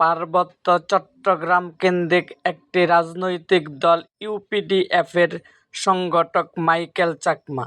পার্বত্য চট্টগ্রাম কেন্দ্রিক একটি রাজনৈতিক দল ইউপিডিএফের সংগঠক মাইকেল চাকমা।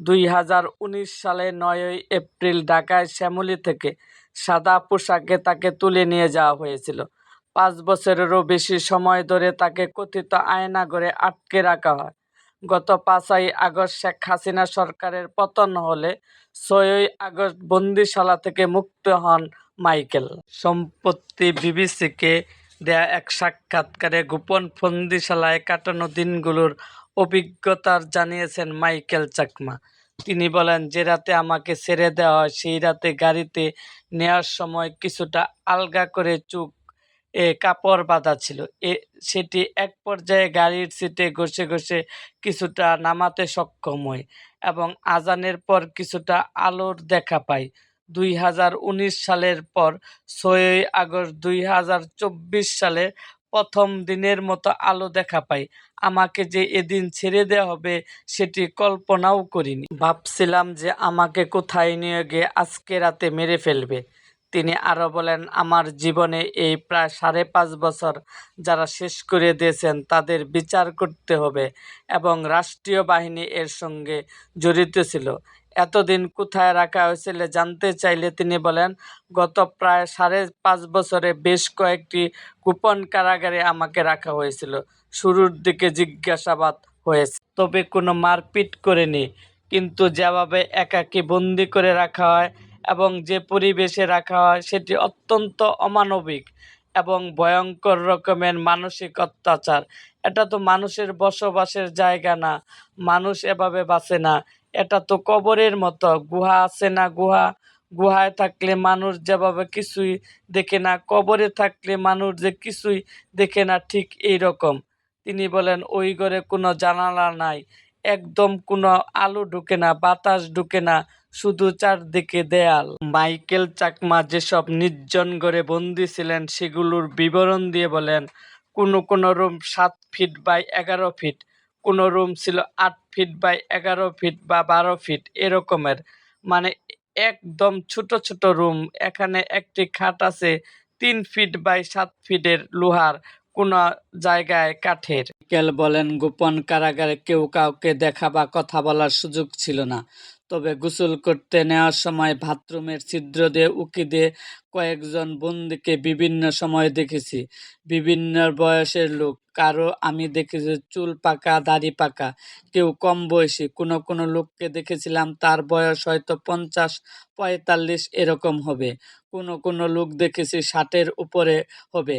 দুই হাজার উনিশ সালে নয়ই এপ্রিল ঢাকায় শ্যামলী থেকে সাদা পোশাকে তাকে তুলে নিয়ে যাওয়া হয়েছিল। পাঁচ বছরেরও বেশি সময় ধরে তাকে কথিত আয়নাঘরে আটকে রাখা হয়। গত পাঁচই আগস্ট শেখ হাসিনা সরকারের পতন হলে ছয়ই আগস্ট বন্দিশালা থেকে মুক্ত হন মাইকেল। সম্পত্তি বিবিসিকে দেয়া এক সাক্ষাৎকারে গোপন বন্দিশালায় কাটানো দিনগুলোর অভিজ্ঞতার জানিয়েছেন মাইকেল চাকমা। তিনি বলেন, যে রাতে আমাকে ছেড়ে দেওয়া হয়, সেই রাতে গাড়িতে নেওয়ার সময় কিছুটা আলগা করে চোখ এ কাপড় বাঁধা ছিল। এ সেটি এক পর্যায়ে গাড়ির সিটে ঘষে ঘষে কিছুটা নামাতে সক্ষম হয় এবং আজানের পর কিছুটা আলোর দেখা পাই। দুই হাজার উনিশ সালের পর ছয়ই আগস্ট দুই হাজার চব্বিশ সালে প্রথম দিনের মতো আলো দেখা পাই। আমাকে যে এদিন ছেড়ে দেওয়া হবে সেটি কল্পনাও করিনি। ভাবছিলাম যে আমাকে কোথায় নিয়ে গিয়ে আজকে রাতে মেরে ফেলবে। তিনি আরও বলেন, আমার জীবনে এই প্রায় সাড়ে পাঁচ বছর যারা শেষ করে দিয়েছেন, তাদের বিচার করতে হবে এবং রাষ্ট্রীয় বাহিনী এর সঙ্গে জড়িত ছিল। এতদিন কোথায় রাখা হয়েছিল জানতে চাইলে তিনি বলেন, গত প্রায় সাড়ে পাঁচ বছরে বেশ কয়েকটি গোপন কারাগারে আমাকে রাখা হয়েছিল। শুরুর দিকে জিজ্ঞাসাবাদ হয়েছে, তবে কোনো মারপিট করেনি। কিন্তু যেভাবে একাকী বন্দি করে রাখা হয় এবং যে পরিবেশে রাখা হয় সেটি অত্যন্ত অমানবিক এবং ভয়ঙ্কর রকমের মানসিক অত্যাচার। এটা তো মানুষের বসবাসের জায়গা না, মানুষ এভাবে বাঁচে না। এটা তো কবরের মতো, গুহা আছে না গুহা? গুহায় থাকলে মানুষ যেভাবে কিছুই দেখে না, কবরে থাকলে মানুষ যে কিছুই দেখে না, ঠিক এই রকম। তিনি বলেন, ওই ঘরে কোনো জানালা নাই, একদম কোনো আলো ঢুকে না, বাতাস ঢুকে না শুধু চারদিকে দেয়াল। মাইকেল চাকমা যেসব নির্জন ঘরে বন্দি ছিলেন, সেগুলোর বিবরণ দিয়ে বলেন, কোনো কোনো রুম সাত ফিট বাই এগারো ফিট, কোনো রুম ছিল আট ফিট বাই এগারো ফিট বা বারো ফিট, এরকমের। মানে একদম ছোট ছোট রুম, এখানে একটি খাট আছে তিন ফিট বাই সাত ফিটের লোহার, কোনো জায়গায় কাঠের। কেল বলেন, গোপন কারাগারে কেউ কাউকে দেখা বা কথা বলার সুযোগ ছিল না। তবে গোসল করতে নেওয়ার সময় বাথরুমের ছিদ্র দিয়ে উকি দিয়ে কয়েকজন বন্দিকে বিভিন্ন সময় দেখেছি। বিভিন্ন বয়সের লোক। কারও আমি দেখেছি চুল পাকা, দাড়ি পাকা। কেউ কম বয়সী। কোনো কোনো লোককে দেখেছিলাম তার বয়স হয়তো পঞ্চাশ, পঁয়তাল্লিশ এরকম হবে। কোনো কোনো লোক দেখেছি ষাটের উপরে হবে।